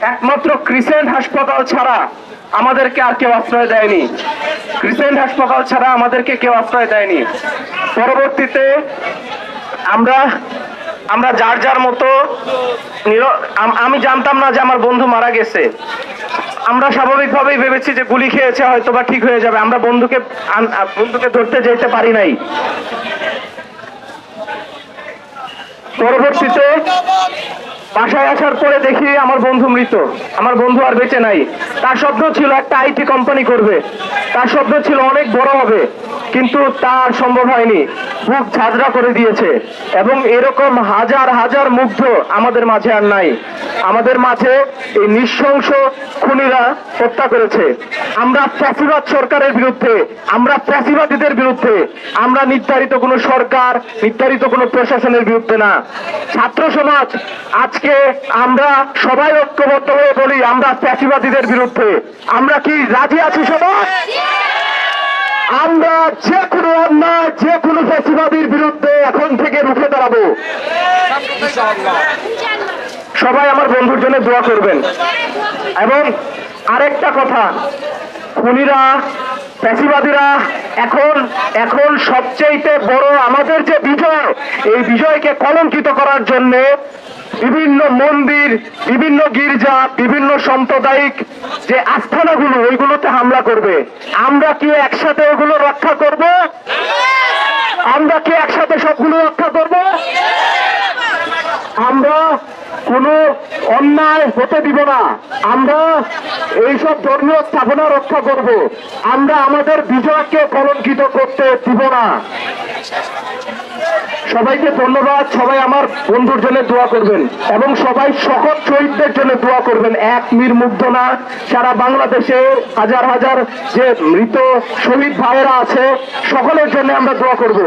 একমাত্র ক্রিসেন্ট হাসপাতাল ছাড়া আমাদেরকে আর কেউ আশ্রয় দেয়নি। ক্রিসেন্ট হাসপাতাল ছাড়া আমাদেরকে কেউ আশ্রয় দেয়নি। পরবর্তীতে আমরা আমরা যার যার মতো আমি জানতাম না যে আমার বন্ধু মারা গেছে। আমরা স্বাভাবিকভাবেই ভেবেছি যে গুলি খেয়েছে হয়তো বা ঠিক হয়ে যাবে। আমরা বন্ধুকে বন্ধুকে ধরতে যেতে পারি নাই। পরবর্তীতে বাসায় আসার পরে দেখি আমার বন্ধু মৃত। আমার বন্ধু আর বেঁচে নাই। তার স্বপ্ন ছিল একটা আইটি কোম্পানি করবে। তার স্বপ্ন ছিল অনেক বড় হবে। কিন্তু তার সম্ভব হয়নি। বুক ঝাঁঝরা করে দিয়েছে এবং এরকম হাজার হাজার মুগ্ধ আমাদের মাঝে আর নাই। আমাদের মাঝে এই নৃশংস খুনিরা হত্যা করেছে। আমরা ফ্যাসিবাদ সরকারের বিরুদ্ধে, আমরা ফ্যাসিবাদীদের বিরুদ্ধে, আমরা নির্ধারিত কোনো সরকার, নির্ধারিত কোনো প্রশাসনের বিরুদ্ধে না। ছাত্র সমাজ, আজকে আমরা সবাই ঐক্যবদ্ধ হয়ে বলি, আমরা ফ্যাসিবাদীদের বিরুদ্ধে। আমরা কি রাজি আছি আমরা যে কোনো অন্যায়, যে কোনো ফ্যাসিবাদীর বিরুদ্ধে এখন থেকে রুখে দাঁড়াবো। সবাই আমার বন্ধুর জন্য দোয়া করবেন। এবং আরেকটা কথা, খুনিরা, ফ্যাসিবাদীরা এখন এখন সবচেয়েতে বড় আমাদের যে বিজয়, এই বিজয়কে কলঙ্কিত করার জন্য বিভিন্ন মন্দির, বিভিন্ন গির্জা, বিভিন্ন সাম্প্রদায়িক যে আস্থানাগুলো, ওইগুলোতে হামলা করবে। আমরা কি একসাথে ওগুলো রক্ষা করব? আমরা কি একসাথে সবগুলো রক্ষা করব? আমরা কোনো অন্যায় হতে দিব না। আমরা এইসব ধর্মীয় স্থাপনা রক্ষা করব। আমরা আমাদের বিজয়কে কলঙ্কিত করতে দিব না। সবাইকে ধন্যবাদ, সবাই আমার বন্ধুর জন্য দোয়া করবেন এবং সবাই সকল শহীদদের জন্য দোয়া করবেন। এক মীর মুগ্ধ না, সারা বাংলাদেশে হাজার হাজার যে মৃত শহীদ ভাইয়েরা আছে, সকলের জন্য আমরা দোয়া করব।